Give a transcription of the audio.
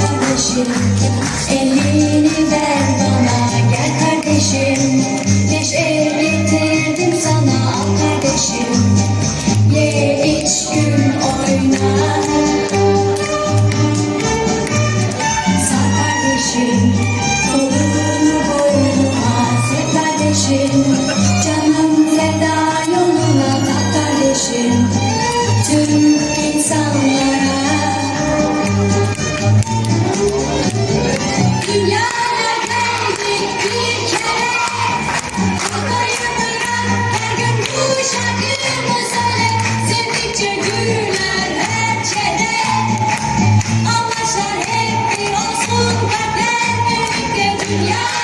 arkadaşım Elini ver bana gel kardeşim Neşe getirdim sana al Ye iç gün oyna Sağ kardeşim Kolunu boynuma sev kardeşim. Yeah!